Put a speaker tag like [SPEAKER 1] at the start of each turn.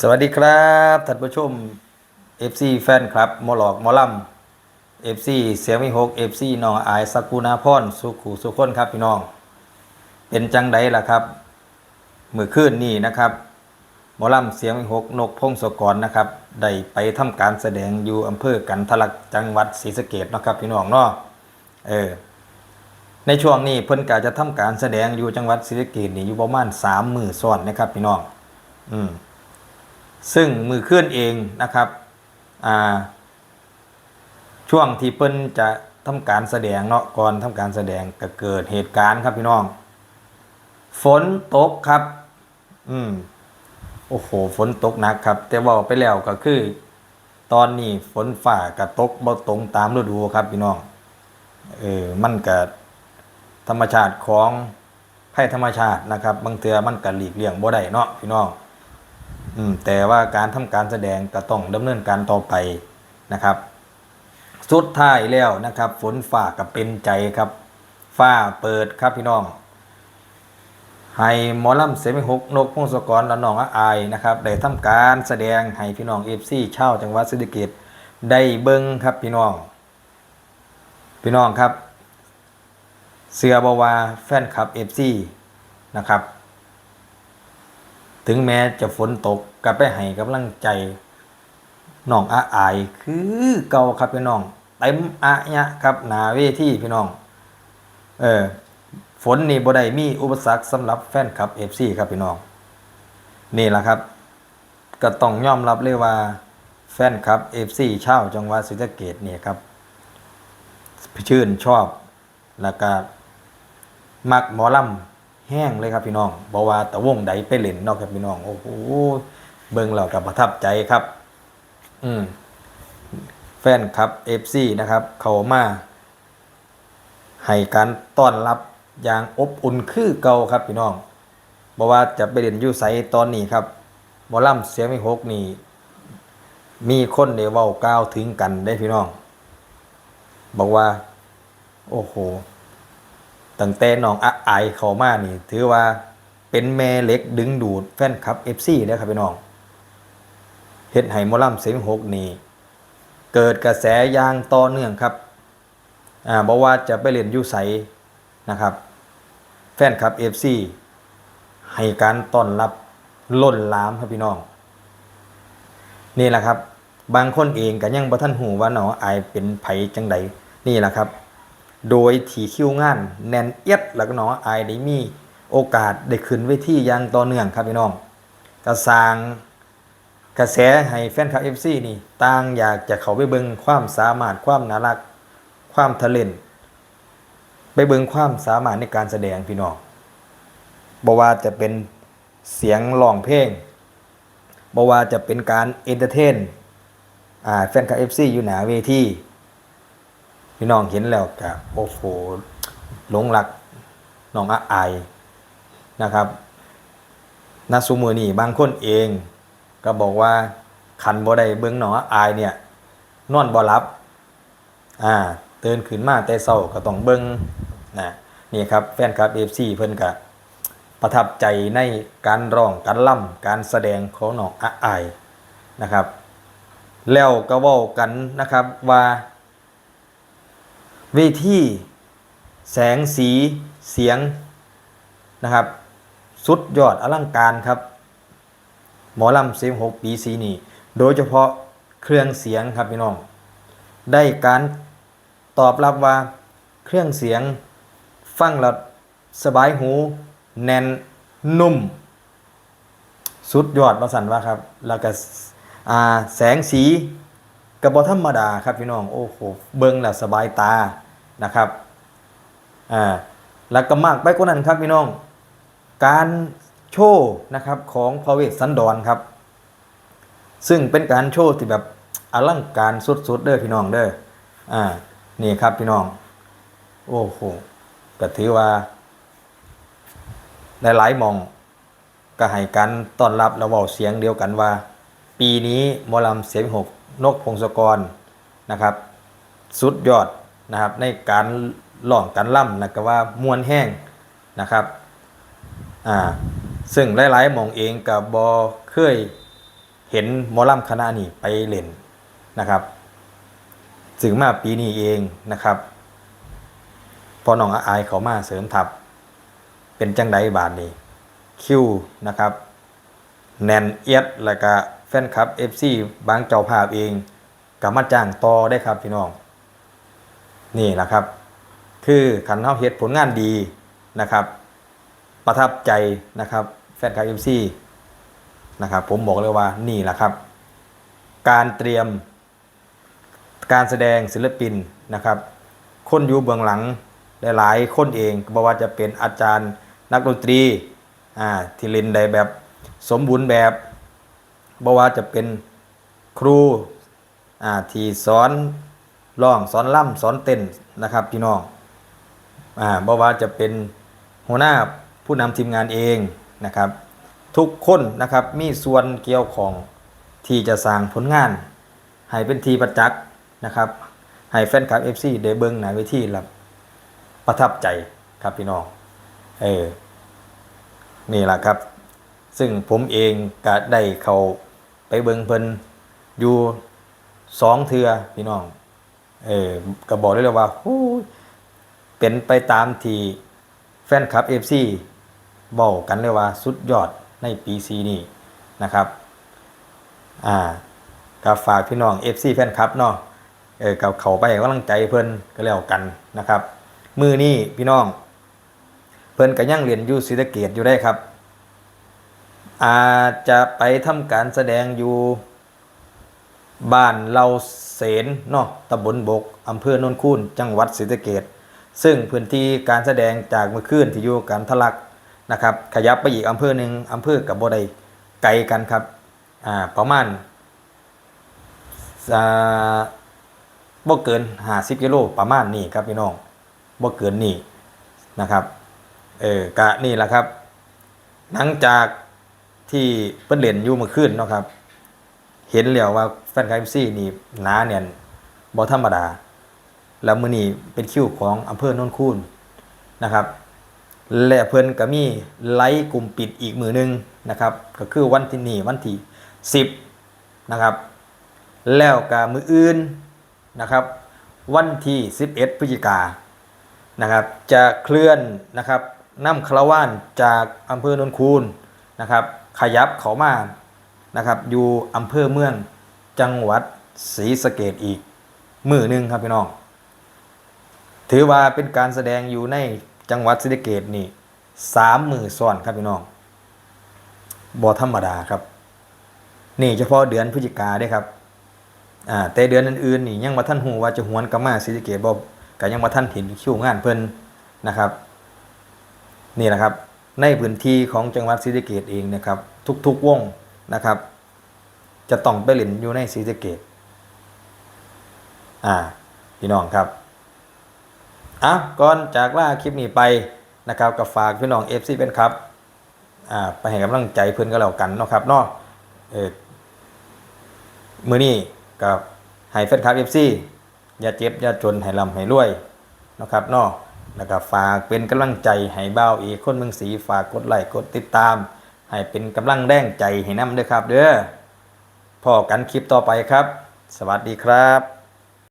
[SPEAKER 1] สวัสดีครับท่านผู้ชม FC แฟนครับมอหลอกมอลำ FC เสียงวิหก FC น้องอายสกุณาพรสุขูสุคนครับพี่น้อง เป็นจังไดล่ะครับมือคืนนี่นะครับมอลำเสียงวิหกนกพงศกรนะครับได้ไปทำการแสดงอยู่อำเภอกันทะลักจังหวัดศรีสะเกดนะครับพี่น้องเนาะเออในช่วงนี้เพิ่นกาจะทำการแสดงอยู่จังหวัดศรีสะเกดนี่อยู่ประมาณสามมือซ้อนนะครับพี่น้อง อืม ซึ่งมือเคลื่อนเองนะครับช่วงที่เพิ่นจะทำการแสดงเนาะก่อนทำการแสดงก็เกิดเหตุการณ์ครับพี่น้อง ฝนตกครับ อืมโอ้โหฝนตกหนักครับ แต่ว่าไปแล้วก็คือ ตอนนี้ฝนฝ่ากับตกบ่ตรงตามฤดูครับพี่น้องเออมันก็ธรรมชาติของภัยธรรมชาตินะครับ บางเทื่อมันก็หลีกเลี่ยงบ่ได้เนาะพี่น้อง อืมแต่ว่าการทำการแสดงก็ต้องดำเนินการต่อไปนะครับ สุดท้ายแล้วนะครับ ฝนฝ่ากับเป็นใจครับฟ้าเปิดครับพี่น้องให้หมอลำเสมิหกนกพงศกรและน้องอาอายนะครับได้ทำการแสดงให้พี่น้องเอฟซีชาวจังหวัดศรีสะเกษได้เบิ้งครับพี่น้อง พี่น้องครับ เสือบาวาแฟนคลับเอฟซีนะครับ ถึงแม้จะฝนตกก็ไปให้กำลังใจน้องอาอาย คือเก่าครับพี่น้องเต็มอะยะครับหนาเวทีพี่น้อง เออฝนนี่บ่ได้มีอุปสรรคสำหรับแฟนคลับ FC ครับพี่น้อง นี่แหละครับ ก็ต้องยอมรับเลยว่า แฟนคลับ FC ชาวจังหวัดศรีสะเกษเนี่ยครับ ชื่นชอบแล้วก็มักหมอลำ แห้งเลยครับพี่น้องบอกว่าต่วงใดไปเล่นเนอกครับพี่น้องโอ้โหเบิ่งเรากับประทับใจครับ อืมแฟนคลับ FC นะครับ เขามาให้การต้อนรับอย่างอบอุ่นคือเก่าครับพี่น้องบอกว่าจะไปเล่นยูไสตอนนี้ครับหมอลำเสียงไม่หกนี่ มีคนเดเว้ากล่าวถึงกันได้พี่น้อง บอกว่า โอ้โหตั้งแต่น้องอะ อายเขามานี่ ถือว่าเป็นแม่เล็กดึงดูดแฟนคลับ FC เด้ครับพี่น้องเฮ็ดให้มอลำเสียงหกนี่เกิดกระแสยางต่อเนื่องครับอ่าบอกว่าจะไปเล่นยูไสนะครับ แฟนคลับ FC ให้การต้อนรับล้นลามครับพี่น้อง นี่แหละครับ บางคนเองก็ยังบ่ทันหูว่าหนออายเป็นไผจังใดนี่แหละครับ โดยที่คิวงานแนนเอียดแล้วก็หนออายได้มีโอกาสได้ขึ้นเวทีอย่างต่อเนื่องครับพี่น้องก็สางกระแสให้แฟนคลับ FC นี่ต่างอยากจะเขาไปเบิ่งความสามารถความน่ารัก ความทะเลนไปเบิ่งความสามารถในการแสดงพี่น้องบ่ว่าจะเป็นเสียงร้องเพลงบ่ว่าจะเป็นการเอนเตอร์เทนแฟนคลับ FC อยู่หนาเวที พี่น้องเห็นแล้วก็โอ้โหหลงรักน้องอาอายนะครับนาซูมือนี่บางคนเอง ก็บอกว่าคันบ่ได้เบิ่งน้องอาอายเนี่ยนอนบ่หลับอ่าเตื่นขึ้นมาแต่เช้าก็ต้องเบิ่งนะนี่ครับแฟนคลับ FC เพิ่นก็ประทับใจในการร้องการล่ำการแสดงของน้องอาอายนะครับ แล้วก็ว้ากันนะครับว่า เวทีแสงสีเสียงนะครับ สุดยอดอลังการครับ หมอลำเสียงหกปีสีนี่ โดยเฉพาะเครื่องเสียงครับพี่น้อง ได้การตอบรับว่าเครื่องเสียงฟังแล้วสบายหู แน่นนุ่ม สุดยอดมาสันว่าครับ แล้วก็แสงสีกระบอธรรมดาครับพี่น้อง โอ้โห เบิ้งแล้วสบายตา นะครับอ่าแล้วก็มากไปกว่านั้นครับพี่น้อง การโชว์นะครับของพระเวสสันดรครับ ซึ่งเป็นการโชว์ที่แบบอลังการสุดๆเด้อพี่น้องเด้ออ่านี่ครับพี่น้อง โอ้โหก็ถือว่าหลายๆมองก็ให้การต้อนรับและเว้าเสียงเดียวกันว่า ปีนี้มอลำเสียงหกนกพงศกรนะครับ สุดยอด นะครับ ในการร้องการล่ำนะก็ว่ามวนแห้งนะครับอ่าซึ่งหลายๆมองเองกับบอเคยเห็นหมอล่ำคณะนี้ไปเล่นนะครับถึงมาปีนี้เองนะครับพอน้องอาอายเขามาเสริมทัพเป็นจังไดบาทนี้คิวนะครับ แนนเอียดแล้วก็แฟนคลับ FC บางเจ้าภาพเองก็มาจ้างต่อได้ครับพี่น้อง นี่แหละครับ คือขันเฮาเฮ็ดผลงานดีนะครับ ประทับใจนะครับแฟนคลับ FC นะครับผมบอกเลยว่านี่แหละครับ การเตรียมการแสดงศิลปินนะครับ คนอยู่เบื้องหลังหลายๆคนเองบอกว่าจะเป็นอาจารย์นักดนตรีอ่าที่เล่นได้แบบสมบูรณ์แบบบอกว่าจะเป็นครูอ่าที่สอน ร้องสอนล่ำสอนเต้นนะครับพี่น้องอ่าบอกว่าจะเป็นหัวหน้าผู้นำทีมงานเองนะครับ ทุกคนนะครับมีส่วนเกี่ยวของที่จะสร้างผลงาน ให้เป็นทีประจักษ์นะครับให้แฟนคลับ FC ได้เบิ่งหน้าเวทีแล้วประทับใจครับพี่น้องเออนี่แหละครับ ซึ่งผมเองก็ได้เขาไปเบิ่งเพิ่นอยู่สองเทือพี่น้อง เออก็บอกได้เลยว่าโอ้เป็นไปตามที่แฟนคลับ FC บอกกันเลยว่าสุดยอดในปีซีนี้นะครับอ่าก็ฝากพี่น้อง FC แฟนคลับเนาะเออกับเขาไปกำลังใจเพิ่นก็แล้วกันนะครับ มือนี้พี่น้อง เพิ่นก็ยังเรียนอยู่ศรีสะเกดอยู่ได้ครับ อาจจะไปทำการแสดงอยู่บ้านเรา เสนเนาะตำบลบกอำเภอโนนคูนจังหวัดศรีสะเกดซึ่งพื้นที่การแสดงจากเมื่อคืนที่อยู่การทะลักนะครับ ขยับไปอีกอำเภอหนึ่งอำเภอกับบ่ได้ไกลกันครับอ่าประมาณาบ่เกิน50กิโลประมาณนี้ครับพี่น้องบ่เกินนี่นะครับเออกะนี่แหละครับ หลังจากที่เพิ่นเล่นอยู่เมื่อคืนเนาะครับ เห็นแล้วว่าแฟนคลับซีนี่หนาเนี่ยบ่ธรรมดา แล้วมื้อนี้เป็นคิวของอำเภอโนนคูนนะครับ และเพิ่นก็มีไลฟ์กลุ่มปิดอีกมือหนึงนะครับ ก็คือวันที่นี่วันที่10นะครับ แล้วก็มืออื่นนะครับ วันที่ 11พฤศจิกานะครับ จะเคลื่อนนะครับนำคาราวานจากอำเภอโนนคูนนะครับ ขยับเขามา นะครับอยู่อำเภอเมืองจังหวัดศรีสะเกดอีก มือหนึ่งครับพี่น้อง ถือว่าเป็นการแสดงอยู่ในจังหวัดศรีสะเกดนี่สามมือซ้อนครับพี่น้องบอธรรมดาครับ นี่เฉพาะเดือนพฤศจิกาเด้ครับอ่าแต่เดือนอื่นๆนี่ยังมาท่านหูว่าจะหวนกมาศรีสะเกดบ่ก็ยังมาท่านเห็นคิวงานเพิ่นนะครับ นี่แหละครับ ในพื้นที่ของจังหวัดศรีสะเกดเองนะครับ ทุกๆวง นะครับ จะต้องไปเล่นอยู่ในศรีสะเกดอ่าพี่น้องครับอะก่อนจากล่าคลิปนี้ไปนะครับก็ฝากพี่น้อง FC เป็นครับอ่าไปให้กำลังใจเพิ่นก็แล้วกันเนาะครับเนาะเออมือนี้กับให้แฟนคลับเอฟซีอย่าเจ็บอย่าจนให้ลำให้รวยนะครับเนาะแล้วก็ฝากเป็นกำลังใจให้เบ้าอีกคนเมืองสีฝากกดไลค์กดติดตาม ให้เป็นกำลังแรงใจให้นำด้วยครับ เด้อพอกันคลิปต่อไปครับ สวัสดีครับ